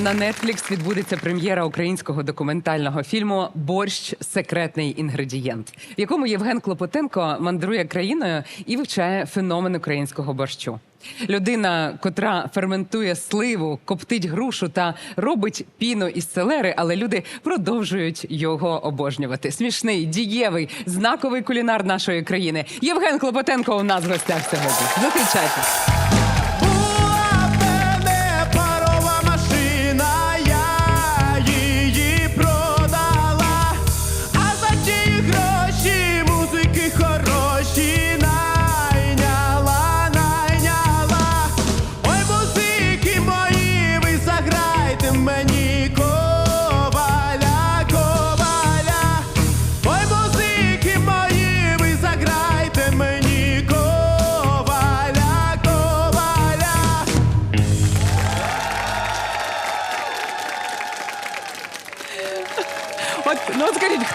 На Netflix відбудеться прем'єра українського документального фільму Борщ секретний інгредієнт, в якому Євген Клопотенко мандрує країною і вивчає феномен українського борщу. Людина, котра ферментує сливу, коптить грушу та робить піну із селери, але люди продовжують його обожнювати. Смішний, дієвий, знаковий кулінар нашої країни. Євген Клопотенко у нас в гостях сьогодні. Зустрічайте.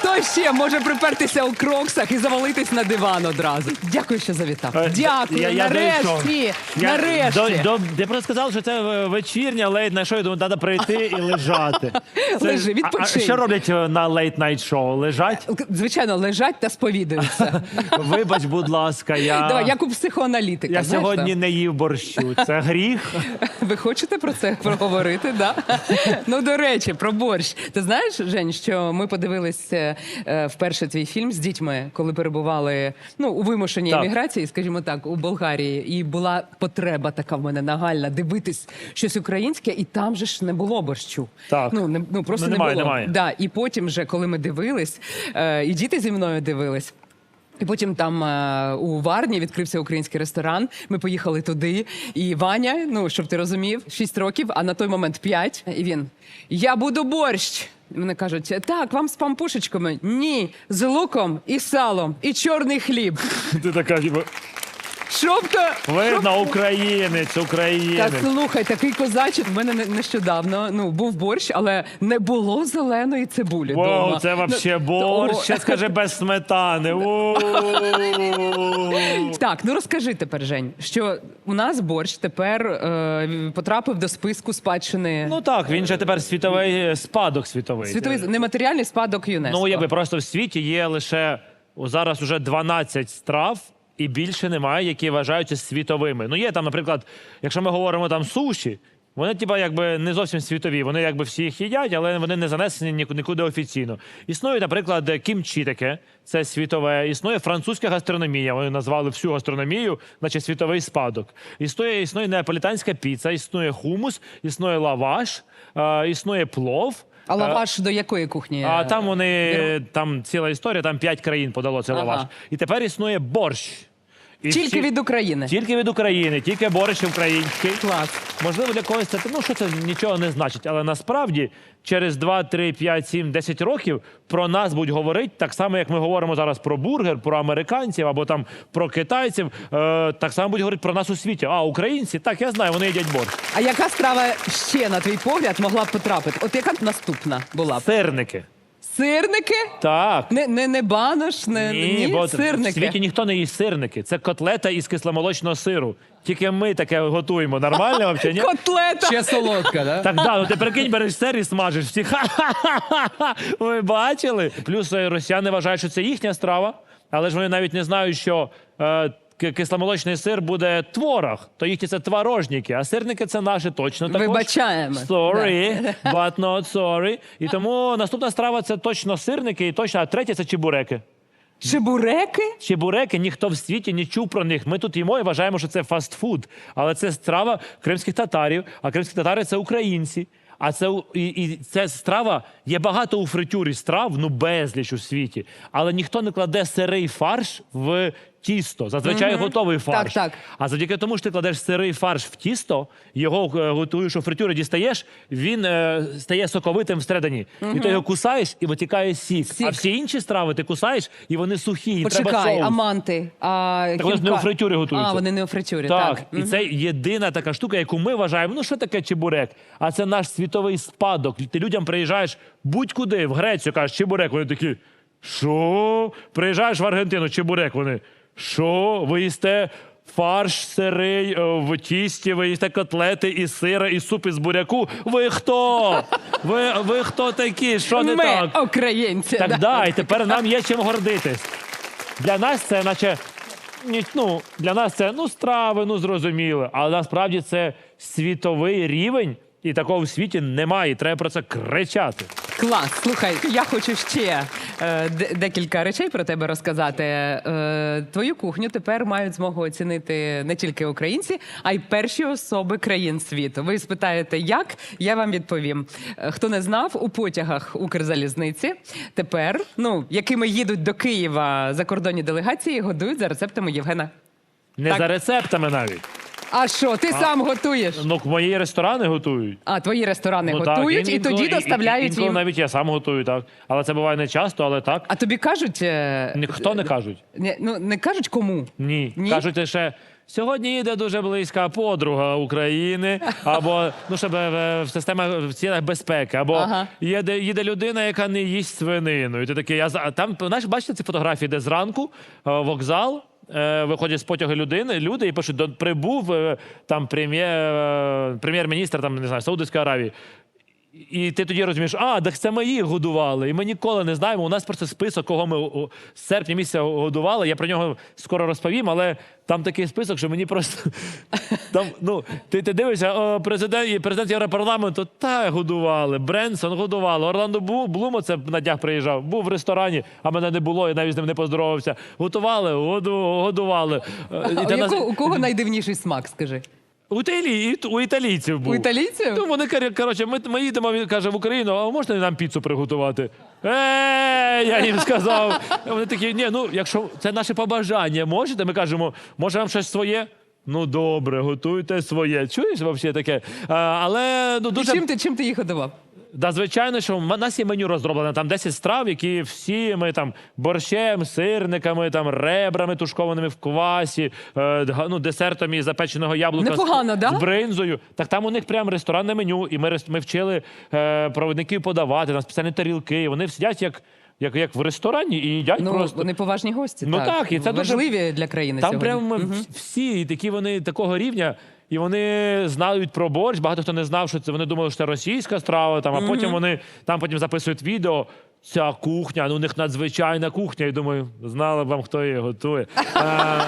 От скажіть, хто ще може припертися у кроксах і завалитись на диван одразу? Дякую, що завітав. Дякую, Е, Я- я нарешті. дійшов. Я- нарешті. До, до, ти просто сказав, що це е, вечірня лейт найт шоу, я думаю, треба прийти і лежати. Це- Лежи, а- відпочинь. А, що роблять е, на лейт найт шоу? Лежать? Звичайно, лежать та сповідуються. Вибач, будь ласка, я, Давай, як у психоаналітика. я знаєш сьогодні не їв борщу. Це гріх. Ви хочете про це проговорити? Да? ну, до речі, про борщ. Ти знаєш, Жень, що ми подивилися е, вперше твій фільм з дітьми, коли перебували ну, у вимушеній Так. еміграції, скажімо так, у Болгарії. І була потреба така в мене нагальна дивитись щось українське, і там же ж не було борщу. Так. Ну, не, ну просто Ну, не було. немає. Да, і потім, вже, коли ми дивились, е, і діти зі мною дивились. І потім там е, у Варні відкрився український ресторан. Ми поїхали туди. І Ваня, ну щоб ти розумів, 6 років, а на той момент 5. І він: Я буду борщ. Вони кажуть, так, вам з пампушечками. Ні, з луком і салом, і чорний хліб. Ти така, типу, Шопка. видно, українець, Та українець. слухай, такий козачок. В мене не- нещодавно ну був борщ, але не було зеленої цибулі. Дома. це вообще Ну, борщ. то- Ще скажи без сметани. Так, ну розкажи тепер, Жень, що у нас борщ тепер е, потрапив до списку спадщини Ну так, він же тепер світовий е, спадок світовий. світовий нематеріальний спадок ЮНЕСКО. Ну, якби просто в світі є лише о, зараз уже 12 страв. І більше немає, які вважаються світовими. Ну, є там, наприклад, якщо ми говоримо там суші, вони, типа, якби не зовсім світові. Вони якби всі їх їдять, але вони не занесені ніку- нікуди офіційно. Існує, наприклад, кімчі таке, це світове. Існує французька гастрономія. Вони назвали всю гастрономію, наче світовий спадок. Існує, існує неаполітанська піца, існує хумус, існує лаваш, е, існує плов. А лаваш до якої кухні? А е, там вони там ціла історія, там п'ять країн подало цей Ага. лаваш. І тепер існує борщ. І Тільки від України. Тільки від України, тільки борщ український. Клас. Можливо, для когось це ну що це нічого не значить, але насправді через 2, 3, 5, 7, 10 років про нас будуть говорити так само, як ми говоримо зараз про бургер, про американців або там про китайців. Е, так само будуть говорити про нас у світі. А українці, так я знаю, вони їдять борщ. А яка страва ще, на твій погляд, могла б потрапити? От яка б наступна була б? Сирники. Сирники? Так. Не, не, не банош, не ні, бо сирники. в світі ніхто не їсть сирники. Це котлета із кисломолочного сиру. Тільки ми таке готуємо. Нормально взагалі? ні? Котлета. Ще солодка, да? Так, да, ну ти прикинь, береш сир і смажеш. Всі ха-ха-ха-ха. Ви бачили? Плюс е, росіяни вважають, що це їхня страва, але ж вони навіть не знають, що. Е, Кисломолочний сир буде творог, то їхні це творожники, а сирники це наші точно також. Вибачаємо. Sorry, but not sorry. І тому наступна страва це точно сирники, і точно, а третя це чебуреки. Чебуреки? Чебуреки ніхто в світі не чув про них. Ми тут їмо і вважаємо, що це фастфуд. Але це страва кримських татарів, а кримські татари це українці. А це і, і ця страва є багато у фритюрі страв, ну безліч у світі. Але ніхто не кладе сирий фарш в тісто. Зазвичай готовий фарш. так. так. А завдяки тому, що ти кладеш сирий фарш в тісто, його е, готуєш у фритюрі, дістаєш, він е, стає соковитим всередині. І ти його кусаєш і витікає сік. Сік. А всі інші страви ти кусаєш, і вони сухі. І треба Почекай, соус. а манти? А, Так вони ж не у фритюрі готуються. А, вони не у фритюрі, Так, так. і це єдина така штука, яку ми вважаємо. Ну що таке чебурек? А це наш світовий спадок. Ти людям приїжджаєш будь-куди, в Грецію кажеш чебурек. Вони такі. Що? Приїжджаєш в Аргентину, чебурек. Вони. Що? Ви їсте фарш сирий е, в тісті, ви їсте котлети і сира, і суп із буряку. Ви хто? Ви, ви хто такі? Що не Ми, так? українці. Так да. да, і тепер нам є чим гордитись. Для нас це наче. ні- Ну, для нас це ну страви, ну зрозуміло. Але насправді це світовий рівень, і такого в світі немає. І треба про це кричати. Клас. Слухай, я хочу ще е, декілька речей про тебе розказати. Е, твою кухню тепер мають змогу оцінити не тільки українці, а й перші особи країн світу. Ви спитаєте, як? Я вам відповім. Е, Хто не знав, у потягах Укрзалізниці тепер, ну якими їдуть до Києва закордонні делегації, годують за рецептами Євгена. Не Так. за рецептами навіть. А що, ти сам готуєш? Ну, мої ресторани готують. А твої ресторани Ну, так, готують і тоді доставляють інколи їм. навіть я сам готую, так. Але це буває не часто, але так. А тобі кажуть, е, Ніхто не кажуть. Ні, ну не кажуть кому. Ні. Ні? Кажуть лише. Сьогодні їде дуже близька подруга України, або ну щоб е, в система в цілях безпеки, або Ага. їде, їде людина, яка не їсть свинину. І ти такий, я за- там знаєш, бачите ці фотографії, де зранку е, вокзал. Е, Виходять з потягу людини, люди і пишуть, «До- прибув е, там е, прем'єр-міністр там не знаю, Саудовської Аравії. І ти тоді розумієш, а, так це ми їх годували. І ми ніколи не знаємо. У нас просто список, кого ми з серпня місяця годували. Я про нього скоро розповім, але там такий список, що мені просто там, ну, ти, ти дивишся, о, президент, президент Європарламенту, та годували. Бренсон годували. Орландо Бу- Блум, це на днях приїжджав, був в ресторані, а мене не було, я навіть з ним не поздоровався. Готували, году, годували. Е, і у, нас- яко- у кого найдивніший смак, скажи? У, італії, у італійців був. У італійців? Ну, вони кар- коротше, ми, ми їдемо, він каже, в Україну, а можна нам піцу приготувати? Е, я їм сказав. Вони такі, ні, ну якщо це наше побажання, можете? Ми кажемо, може вам щось своє? Ну добре, готуйте своє. Чуєш взагалі таке? А, але ну дуже чим ти чим ти їх годував? Да, звичайно, що в нас є меню розроблене. Там 10 страв, які всі ми там борщем, сирниками, там ребрами тушкованими в квасі, е, га- ну, десертом із запеченого яблука Непогано, з, да? з бринзою. Так там у них прям ресторанне меню, і ми, рес- ми вчили е, провідників подавати, там спеціальні тарілки. Вони сидять як, як, як в ресторані і їдять Ну, просто. вони поважні гості. Ну так, і це дуже- важливі для країни Там сьогодні. прямо в- всі і такі вони такого рівня. І вони знають про борщ. Багато хто не знав, що це. Вони думали, що це російська страва. Там, а потім вони там потім записують відео. Ця кухня, ну у них надзвичайна кухня. І думаю, знали б вам, хто її готує. А,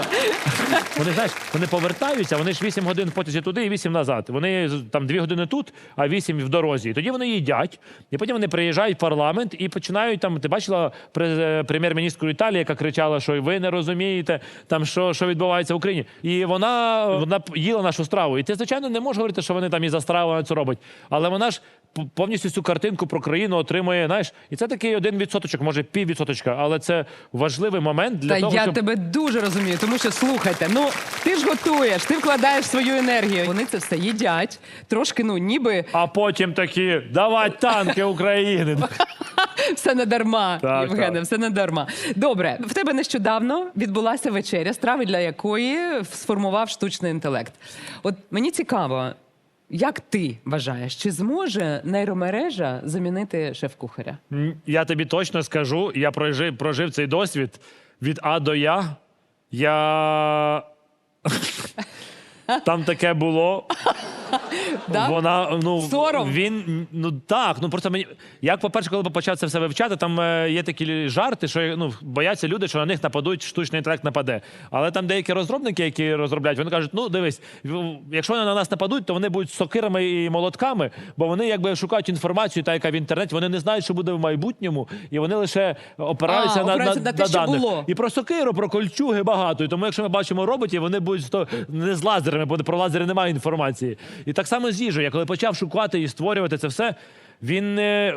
вони знаєш, вони повертаються, вони ж 8 годин в потязі туди і 8 назад. Вони там 2 години тут, а 8 в дорозі. І тоді вони їдять, і потім вони приїжджають в парламент і починають там. Ти бачила пре- прем'єр-міністру Італії, яка кричала, що ви не розумієте, там що, що відбувається в Україні. І вона, вона їла нашу страву. І ти, звичайно, не можеш говорити, що вони там і за страву вона це робить. Але вона ж повністю цю картинку про країну отримує. Знаєш, і це такий один відсоточок, може піввідсоточка, але це важливий момент для Та того, я щоб тебе дуже розумію, тому що слухайте, ну ти ж готуєш, ти вкладаєш свою енергію. Вони це все їдять, трошки, ну ніби А потім такі давай танки України. все не дарма, Так, Євгене, так. все не дарма. Добре, в тебе нещодавно відбулася вечеря, страви для якої сформував штучний інтелект. От мені цікаво, як ти вважаєш, чи зможе нейромережа замінити шеф-кухаря? Я тобі точно скажу, я прожив, прожив цей досвід від А до Я. Я. Там таке було. Да? Вона ну Сором? він ну так. Ну просто мені як по-перше, коли почав це все вивчати, там е, є такі жарти, що ну бояться люди, що на них нападуть, штучний інтелект нападе. Але там деякі розробники, які розробляють, вони кажуть: ну дивись, в- якщо вони на нас нападуть, то вони будуть сокирами і молотками, бо вони якби шукають інформацію, та яка в інтернеті. Вони не знають, що буде в майбутньому, і вони лише опираються А, на, опираються на, на те, на що даних. було. І про сокиру, про кольчуги багато. І тому, якщо ми бачимо роботів, вони будуть то не з лазерами, бо про лазери немає інформації. І так само з їжею. Я коли почав шукати і створювати це все, він не.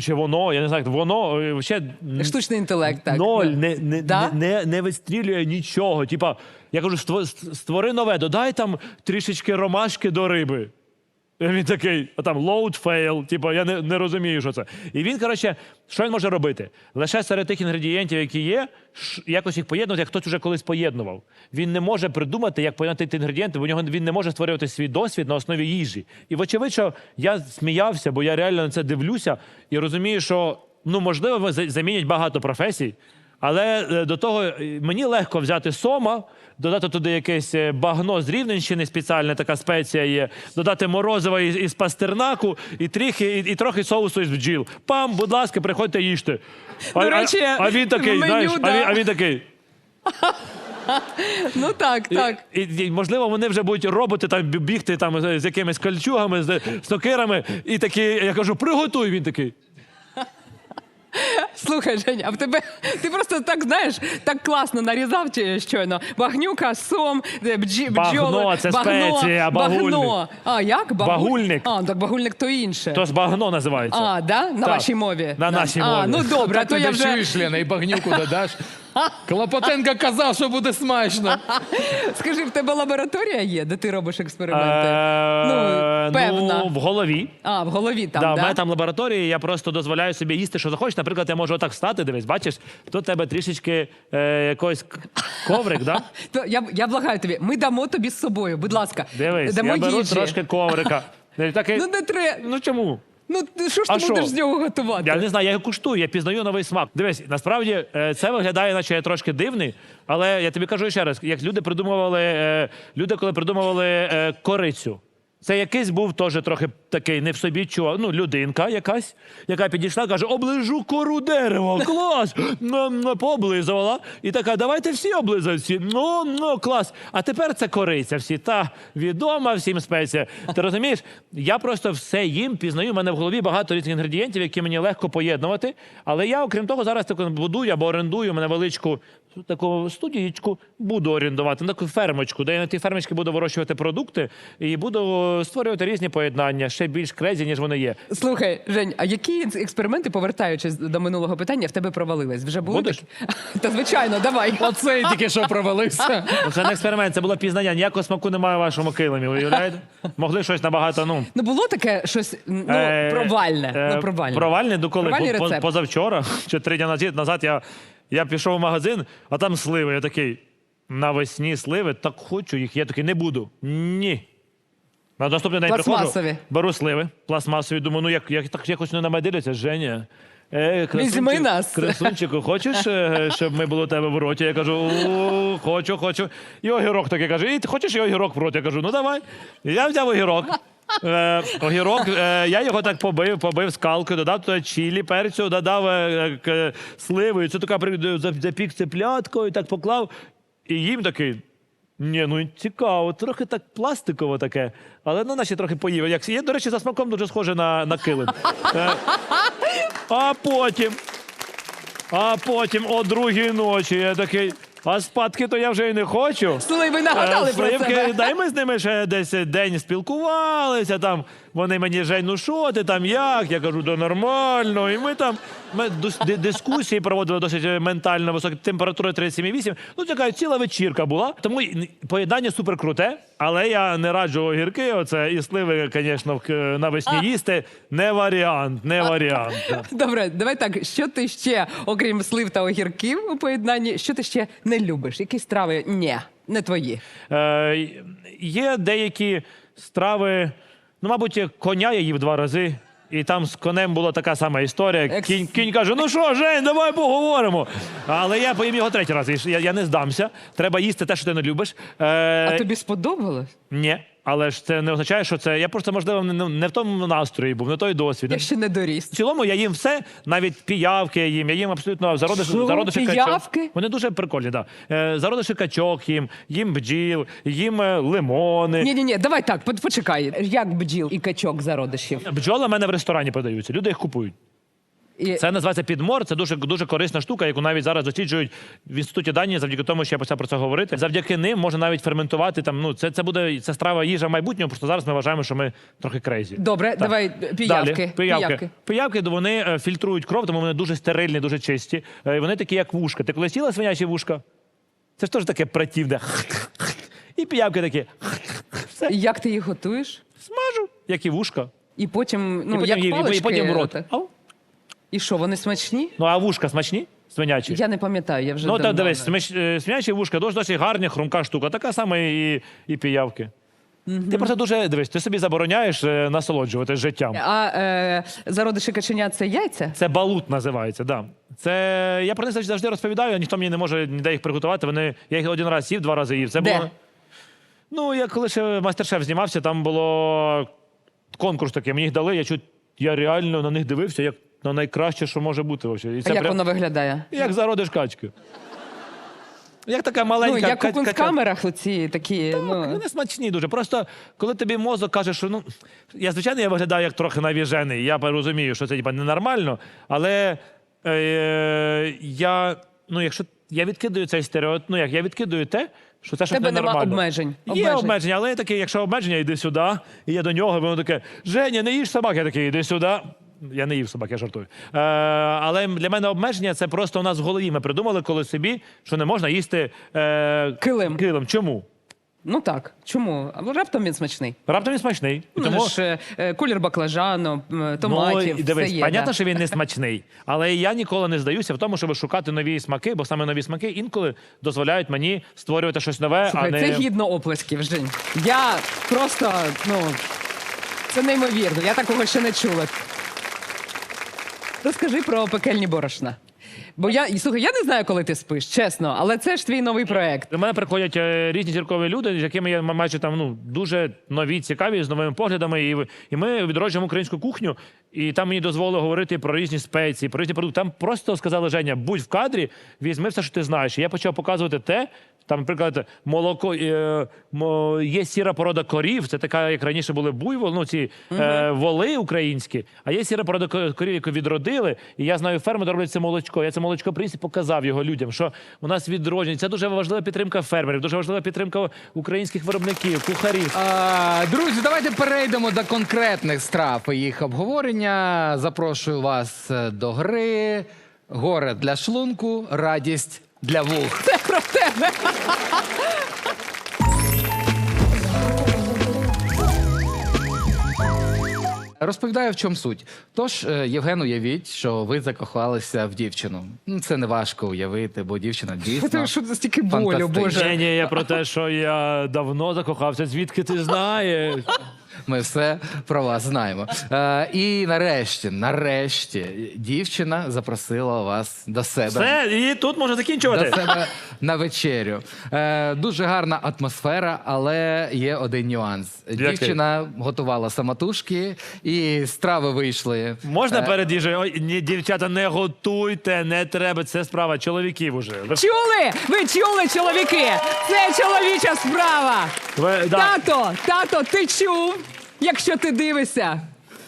Чи воно, я не знаю, воно е, ще Штучний інтелект, так. ноль, не, не, Да? не, не, не вистрілює нічого. Типа, я кажу, створи нове, додай там трішечки ромашки до риби. Він такий, а там load fail, типу, я не, не розумію, що це. І він, коротше, що він може робити? Лише серед тих інгредієнтів, які є, якось їх поєднувати, як хтось уже колись поєднував. Він не може придумати, як поєднати ті інгредієнти, бо нього він не може створювати свій досвід на основі їжі. І вочевидь, що я сміявся, бо я реально на це дивлюся і розумію, що ну можливо, замінять багато професій. Але е, до того е, мені легко взяти сома, додати туди якесь е, багно з Рівненщини, спеціальна така спеція є, додати морозива із, пастернаку і, трохи, і, і трохи соусу із бджіл. Пам, будь ласка, приходьте їжте. А, До речі, а, а він такий, в меню, знаєш, а, він, а він такий. Ну так, так. І, і, можливо, вони вже будуть роботи там бігти там з, з якимись кольчугами, з сокирами, і такі, я кажу, приготуй. Він такий. Слухай, Женя, а в тебе ти просто так знаєш, так класно нарізав чи щойно. Багнюка, сом, е, бджі, Багно, бджоли. це спеція, багульник. багно. А як? Багуль- Багульник. А, так багульник то інше. То ж багно називається. А, да? На Так. вашій мові. На нашій А, мові. ну добре, а то ти я вже чуєш, Лена, і багнюку додаш. Клопотенко казав, що буде смачно. скажи, в тебе лабораторія є, де ти робиш експерименти? Е, ну, певна. Ну, в голові. А, в голові там, да, да? в мене там лабораторія, я просто дозволяю собі їсти, що захочеш. Наприклад, я можу отак встати, дивись, бачиш, у тебе трішечки е, якийсь коврик, да? То я, я благаю тобі, ми дамо тобі з собою, будь ласка. Дивись, дамо я беру їжі. трошки коврика. І Такий, Ну не треба. ну чому? Ну ти- що ж А ти що? будеш з нього готувати? Я не знаю, я його куштую, я пізнаю новий смак. Дивись, насправді е, це виглядає, наче я трошки дивний, але я тобі кажу ще раз: як люди придумували, е, люди, коли придумували е, корицю. Це якийсь був теж трохи такий не в собі чувак, ну, людинка якась, яка підійшла, каже: оближу кору дерева, клас! Ну, ну, пооблизувала. І така, давайте всі облизають всі. Ну, ну, клас. А тепер це кориця всі. Та відома всім спеція. Ти розумієш? Я просто все їм пізнаю. У мене в голові багато різних інгредієнтів, які мені легко поєднувати. Але я, окрім того, зараз таку будую або орендую мене величку таку студієчку, буду орендувати, таку фермочку, де я на тій фермочці буду вирощувати продукти і буду створювати різні поєднання, ще більш крезі, ніж вони є. Слухай, Жень, а які експерименти, повертаючись до минулого питання, в тебе провалились? Вже були Будеш? такі? Та звичайно, давай. Оцей тільки що провалився. Це не експеримент, це було пізнання. Ніякого смаку немає в вашому килимі. Уявляєте? Могли щось набагато, ну. Ну було таке щось ну, Е, провальне. е, ну, провальне. Провальне, до коли Провальний По- по- рецепт. позавчора чи три дні назад, назад я, я пішов в магазин, а там сливи. Я такий, навесні сливи, так хочу їх. Я такий, не буду. Ні. На наступний день приходжу, беру сливи, пластмасові, думаю, ну як, як так якось не на мене дивляться, Женя. Е, Візьми нас. Красунчику, хочеш, е, щоб ми були у тебе в роті? Я кажу, «О, хочу, хочу. І огірок такий каже, і ти хочеш і огірок в роті? Я кажу, ну давай. І Я взяв огірок. Е, огірок, е, я його так побив, побив скалкою, додав туди чілі, перцю, додав е, к- сливи, і це така при- за- запік цеплятко, і так поклав. І їм такий. Ні, ну цікаво, трохи так пластиково таке, але ну, наче трохи поїв. Як є, до речі, за смаком дуже схоже на, на килим. Е, а потім, а потім о другій ночі я такий. А спадки то я вже й не хочу. Сливи нагадали Е, про Сливки, себе. дай ми з ними ще десь день спілкувалися. Там вони мені Жень, ну що ти там, як? Я кажу, да нормально. І ми там ми дискусії проводили досить е, ментально високі температури 37,8. Ну, така ціла вечірка була. Тому поєднання супер круте, але я не раджу огірки. Оце і сливи, звісно, навесні їсти. Не варіант, не варіант. Добре, давай так. Що ти ще, окрім слив та огірків у поєднанні, що ти ще не любиш? Які страви? Ні, не твої. Е, є деякі страви, ну, мабуть, коня я їв два рази. І там з конем була така сама історія. Екс- Кінь, кінь каже: ну що, Жень, давай поговоримо. Але я поїм його третій раз. і Я, я не здамся. Треба їсти те, що ти не любиш. Е, А тобі сподобалось? Ні. Але ж це не означає, що це. Я просто, можливо, не, не в тому настрої був, не той досвід. Я ще не доріс. В цілому я їм все, навіть піявки я їм, я їм абсолютно зародиш, Що? зародиші Піявки? качок. Вони дуже прикольні, так. Да. Е, зародиші качок їм, їм бджіл, їм е, лимони. Ні, ні, ні, давай так, по- почекай. Як бджіл і качок зародишів? Бджоли в мене в ресторані продаються, люди їх купують. І... Це називається підмор. Це дуже дуже корисна штука, яку навіть зараз досліджують в інституті Данії, завдяки тому, що я почав про це говорити. Завдяки ним можна навіть ферментувати там. Ну це, це буде це страва їжа майбутнього. Просто зараз ми вважаємо, що ми трохи крейзі. Добре, давай піявки. Далі. Пиявки. Пиявки вони е, фільтрують кров, тому вони дуже стерильні, дуже чисті. Е, і Вони такі, як вушка. Ти коли сіла свинячі вушка? Це ж теж таке противне. І пиявки такі. Все, Як ти їх готуєш? смажу, як і вушка. І потім, ну, і потім, як і палички. потім в рот. так? Ау. І що, вони смачні? Ну а вушка смачні? Свинячі. Я не пам'ятаю, я вже Ну, давно так дивись, сміч- е, свинячі вушка дуже досить гарні, хрумка штука. Така сама і, і піявки. Ти просто дуже дивись, ти собі забороняєш е, насолоджуватись життям. А е, зародиші каченя це яйця? Це балут називається, да. Це я про них завжди- завжди розповідаю, ніхто мені не може ніде їх приготувати. Вони я їх один раз їв, два рази їв. Це Де? було. Ну, я коли ще мастер-шеф знімався, там було конкурс такий. Мені їх дали, я чуть я реально на них дивився, як на найкраще, що може бути. Вообще. І А як прям- воно виглядає? як зародиш качки. Як така маленька Ну, як у кач- кача- кунсткамерах оці такі. Ну, Вони смачні дуже. Просто коли тобі мозок каже, що ну я звичайно я виглядаю як трохи навіжений. Я розумію, що це типа ненормально, але е, я ну, якщо я відкидаю цей стереотип, ну як я відкидаю те, що це щось Тебе нема ненормально. обмежень. Є Обмежень. обмеження, але я такий, якщо обмеження, йди сюди, і я до нього, і воно таке: Женя, не їж собак. Я такий, іди сюди. Я не їв собак, я жартую. Е, але для мене обмеження це просто у нас в голові. Ми придумали коли собі, що не можна їсти е, Килим. килим. Чому? ну так. Чому? А Раптом він смачний. Раптом він смачний. І Ну, тому ж, е, е, колір баклажану, м, томатів, ну, дивись, все є. понятно, да. що він не смачний, але я ніколи не здаюся в тому, щоб шукати нові смаки, бо саме нові смаки інколи дозволяють мені створювати щось нове, Слухай, а не це гідно оплесків, Жень. Я просто, ну, це неймовірно. Я такого ще не чула. Розкажи про пекельні борошна. Бо я, і, слухай, я не знаю, коли ти спиш, чесно, але це ж твій новий проект. До мене приходять е, різні зіркові люди, з якими я майже там ну дуже нові, цікаві, з новими поглядами. І, і ми відроджуємо українську кухню, і там мені дозволили говорити про різні спеції, про різні продукти. Там просто сказали Женя, будь в кадрі, візьми все, що ти знаєш. І я почав показувати те. Там, наприклад, молоко е, мо- є сіра порода корів. Це така, як раніше були буйвол, ну ці е, воли українські. А є сіра порода ко- корів, яку відродили. І я знаю ферми, роблять це молочко. Я це молочко приніс і показав його людям, що у нас відродження. Це дуже важлива підтримка фермерів, дуже важлива підтримка українських виробників, кухарів. А, друзі, давайте перейдемо до конкретних страв і їх обговорення. Запрошую вас е, до гри. Горе для шлунку, радість для вух. Це про тебе. Розповідаю, в чому суть. Тож, е, Євген, уявіть, що ви закохалися в дівчину. Ну, Це не важко уявити, бо дівчина дійсно. Це що це стільки болю, Фантастично. Боже. Ні, ні, я про те, що я давно закохався. Звідки ти знаєш? Ми все про вас знаємо. Е, і нарешті, нарешті, дівчина запросила вас до себе. Все, і тут можна До закінчувати. себе на вечерю. Е, дуже гарна атмосфера, але є один нюанс. Дівчина готувала самотужки, і страви вийшли. Можна Е, перед їжею? Ой, ні, дівчата, не готуйте, не треба. Це справа чоловіків уже. Ви- Чули? Ви чули, чоловіки? Це чоловіча справа. ви- да. Тато, тато, ти чув? Якщо ти дивишся.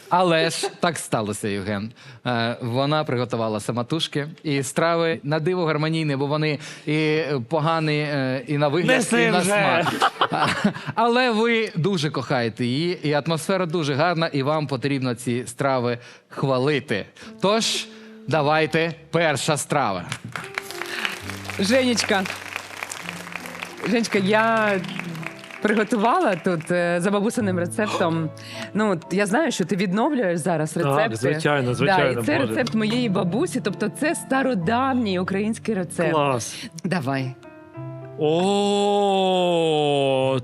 Але ж так сталося, Євген. Е, вона приготувала самотужки, і страви на диво гармонійні, бо вони і погані, е, і на вигляд, Неси і на вже. смак. А, Але ви дуже кохаєте її, і атмосфера дуже гарна, і вам потрібно ці страви хвалити. Тож, давайте перша страва. Женечка. Женечка, я приготувала тут е, за бабусиним рецептом. Ну, я знаю, що ти відновлюєш зараз рецепти. звичайно, звичайно, Да, і це Боже. рецепт моєї бабусі, тобто це стародавній український рецепт. Клас. Давай. О,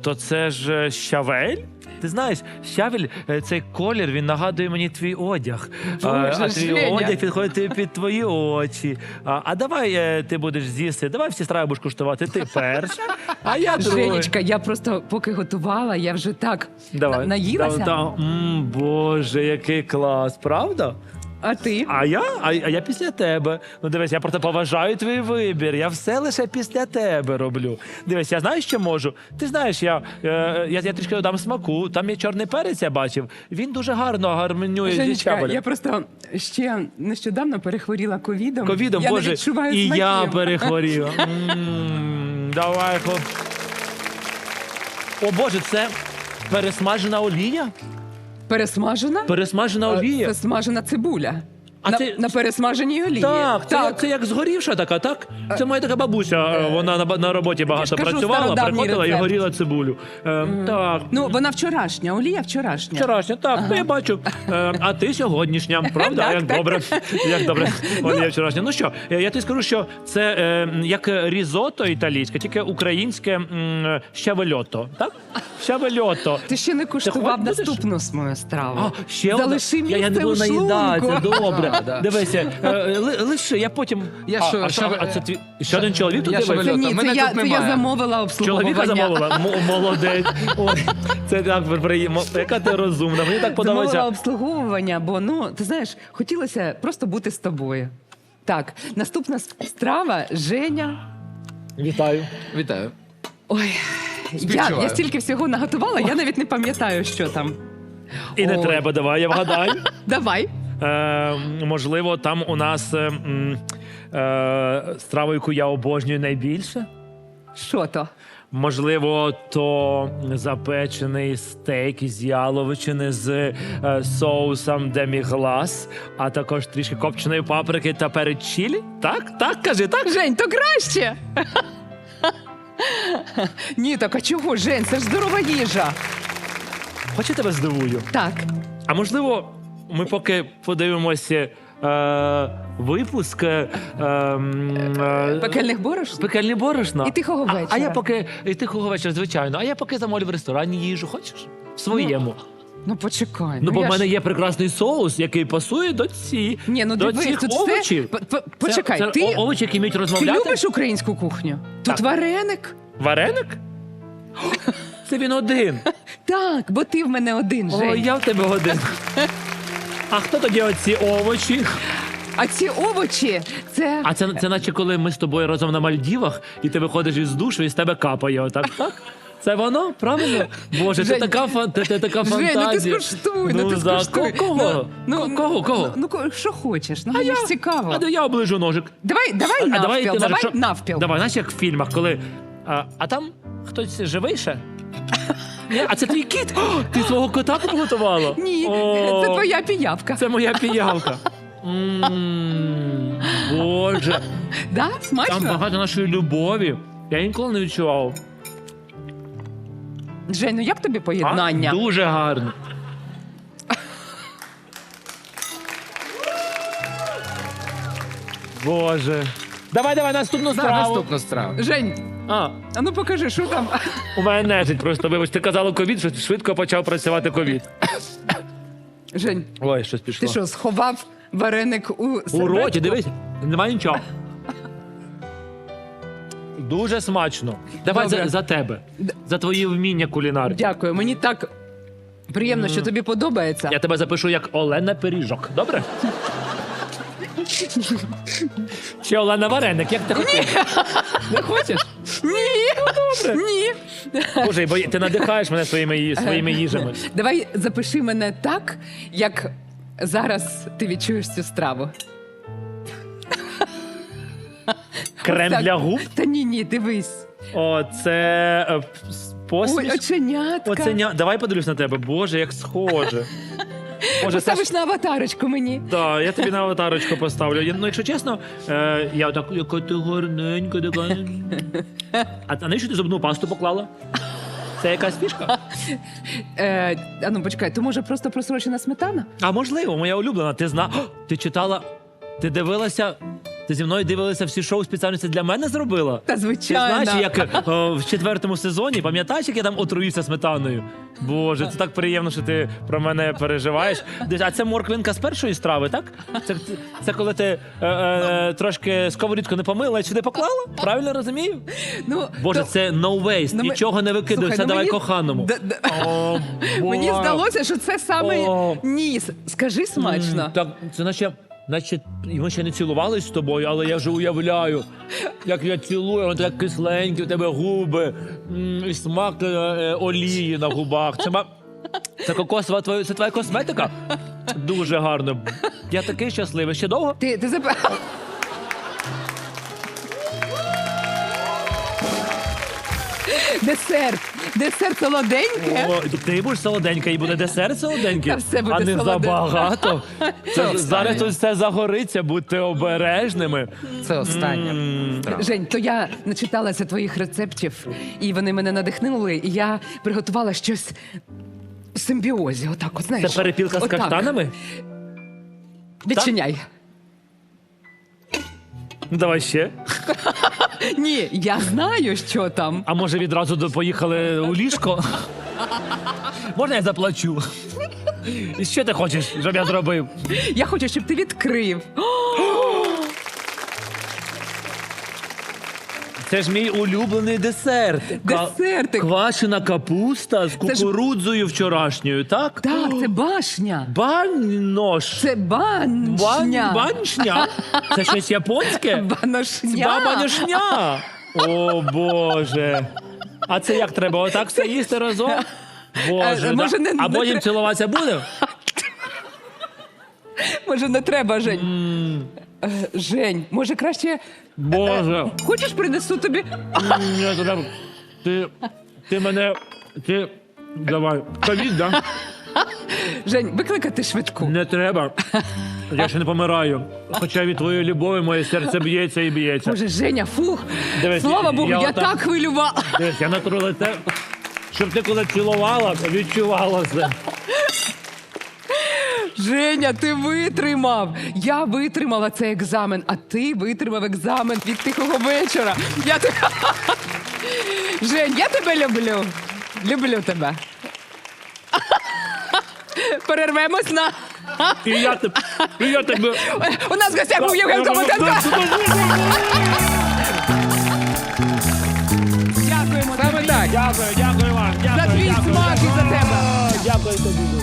то це ж е, щавель? Ти знаєш, щавель, е, цей колір, він нагадує мені твій одяг. А, а твій одяг підходить під твої очі. А, а давай е, ти будеш з'їсти, давай всі страви будеш куштувати. Ти перша, а я другий. Женечка, я просто поки готувала, я вже так Давай. наїлася. Да, да. М, Боже, який клас, правда? А ти? А я? А, а я після тебе. Ну дивись, я просто поважаю твій вибір. Я все лише після тебе роблю. Дивись, я знаю, що можу. Ти знаєш, я, е, я, я трішки додам смаку. Там є чорний перець, я бачив. Він дуже гарно гармонює зі Женечка, я просто ще нещодавно перехворіла ковідом. Ковідом, я боже, не відчуваю і я перехворів. М, Давай. О Боже, це пересмажена олія? Пересмажена? Пересмажена олія. Це смажена цибуля. А на, це- на пересмаженій олії. Так, це, так. Це як згорівша така, так? Це моя така бабуся. е, Вона на, на роботі багато кажу, працювала, приходила і рецепт. горіла цибулю. Е, Так. Ну, вона вчорашня, олія вчорашня. Вчорашня, так, ну, я бачу. Е, а ти сьогоднішня, правда? Так, як так. добре. Як добре. Вона є вчорашня. Ну що, е, я тобі скажу, що це е, як різото італійське, тільки українське м, щавельото. Так? Щавельото. Ти ще не куштував наступну свою страву. А, ще. Залиши я, місце я не у буду шлунку. наїдатися, добре. Да, да. Дивися, е, ли- лиши, я потім. Я а, що, а, що а, ви- а це твій ще один чоловік тут Я. Це ні, Мене це я, тут це я немає. замовила обслуговування. Чоловіка замовила. М- молодець. Ой, це так приємно. Яка ти розумна. Мені так Замовила подобається. обслуговування, бо ну ти знаєш, хотілося просто бути з тобою. Так, наступна с- страва Женя. Вітаю. Вітаю. Ой, я, Співчуваю. я стільки всього наготувала, я навіть не пам'ятаю, що там. І не Ой. треба, давай, я вгадаю. Давай. Е, можливо, там у нас е, е, страву, яку я обожнюю найбільше. Що то? Можливо, то запечений стейк із яловичини з е, соусом деміглас, а також трішки копченої паприки та перець чілі. Так, так, кажи, так. Жень, то краще. Ні, так а чого, Жень? Це ж здорова їжа. Хоч я тебе здивую. Так. А можливо, ми поки подивимося е, випуск е, е, Пекельних борошн? пекельні борошна. І тихого А- А, я поки і тихого вечора, звичайно. А я поки замовлю в ресторані їжу. Хочеш? В своєму. Ну почекай. Ну, бо в мене ж- є прекрасний соус, який пасує до ці Ні, ну до дивись, цих тут овочів. все. Почекай, це, це ти, о- овочі, які вміють ти розмовляти. любиш українську кухню? Тут Так. вареник? Вареник? Це він один. Так, бо ти в мене один, Жень. Ой, я в тебе один. А хто тоді оці овочі? А ці овочі це. А це, це наче коли ми з тобою разом на Мальдівах, і ти виходиш із душу, і з тебе капає. Отак, так? Це воно? Правильно? Боже, Жень, ти така, фан- ти, ти така Жень, фантазія. ну ти скуштуй, ну, ти за- скуштуй. Кого? Ну, кого? Кого? Ну, ну, що хочеш, ну мені ж цікаво. А де я оближу ножик. Давай, давай навпіл, ти давай, можеш, що- навпіл. Давай, знаєш, як в фільмах, коли. А, а там хтось живий ще? А це твій кіт? О, ти свого кота підготувала? Ні, О, це твоя піявка. Це моя піявка. М, Боже, Да? там багато нашої любові. Я інколи не відчував. Жень, ну як тобі А? поєднання? Дуже гарно. Боже. Давай, давай, наступну страву. наступну страву. Жень, А, а ну покажи, що там. у мене нежить просто, вибач, ти казала ковід, що швидко почав працювати ковід. Жень, Ой, щось пішло. ти що, сховав вареник у У серветку? роті, дивись, немає нічого. Дуже смачно. Давай Добре. за, за тебе. За твої вміння кулінарні. Дякую, мені так приємно, що тобі подобається. Я тебе запишу як Олена Пиріжок. Добре? Чи Олена Вареник, як ти хотів? Не хочеш? Ні, ні. Боже, бо ти надихаєш мене своїми, своїми їжами. Давай запиши мене так, як зараз ти відчуєш цю страву. Крем для губ. Та ні, ні, дивись. О, це е, посмішка. Ой, оченятка. Оценя... Давай подивлюсь на тебе. Боже, як схоже. Боже, це ж на аватарочку мені. Так, я тобі на аватарочку поставлю. Я- Ну, якщо чесно, е, я так, яка ти гарненька, така. А, а навіщо ти зубну пасту поклала? Це якась фішка? Е, а ну почекай, то може просто просрочена сметана? А можливо, моя улюблена. Ти зна. О, Ти читала, ти дивилася. Ти зі мною дивилася всі шоу спеціально це для мене зробила? Та звичайно. Ти знаєш, як е, в четвертому сезоні, пам'ятаєш, як я там отруївся сметаною? Боже, це так приємно, що ти про мене переживаєш. А це морквинка з першої страви, так? Це, це, це коли ти е, е, трошки сковорідку не помила і сюди поклала? Правильно розумію? Ну, Боже, то- це no waste, Ну, ми- нічого не викидай, Слухай, все ну, давай мені- коханому. Д- д- О, Мені здалося, що це саме О. ніс. Скажи смачно. Так, це наче, наче ми ще не цілувались з тобою, але я вже уявляю, як я цілую, воно так кисленькі, у тебе губи, і смак е, е, олії на губах. Це, це кокосова твоя, це твоя косметика? Дуже гарно. Я такий щасливий. Ще довго? Ти, ти зап... Десерт. Десерт солоденьке. О, ти будеш солоденька і буде десерт солоденький, Та все буде а не солоденьке. забагато. Це, зараз тут все загориться, будьте обережними. Це страва. Жень, то я начиталася твоїх рецептів, і вони мене надихнули, і я приготувала щось в симбіозі. Отак, от, Це знаєш. перепілка з отак. каштанами? Відчиняй. Ну, Давай ще. Ні, я знаю, що там. А може відразу до- поїхали у ліжко? Можна я заплачу? І що ти хочеш, щоб я зробив? Я хочу, щоб ти відкрив. Це ж мій улюблений десерт. Ка- Десертик. Квашена капуста з ж- кукурудзою вчорашньою, так? Так, це башня. Банош. Це баншня. Бан... Баншня? Це щось японське? Баношня. Бабанюшня. О Боже. А це як треба? Отак все їсти разом? Боже, Е, може, да? не- а не потім тре- цілуватися буде? Може, не треба, Жень. Е, Жень, може краще. Боже. Хочеш принесу тобі? Ні, то треба. Ти, ти мене. Ти. Давай. Ковід, да? Жень, викликати швидку. Не треба. Я ще не помираю. Хоча від твоєї любові моє серце б'ється і б'ється. Боже, Женя, фух. Дивись, Слава Богу, я я, отак- так хвилювала. Дивись, я натру те, щоб ти коли цілувала, відчувала це. Женя, ти витримав! Я витримала цей екзамен, а ти витримав екзамен від тихого вечора. Я те- Жень, я тебе люблю. Люблю тебе. Перервемось на. І я тебе. І я тебе. У нас в гостях був Євген Комотенко. Дякуємо тобі. Дякую, дякую вам. Дякую, За твій дякую, смак і за тебе. Дякую тобі.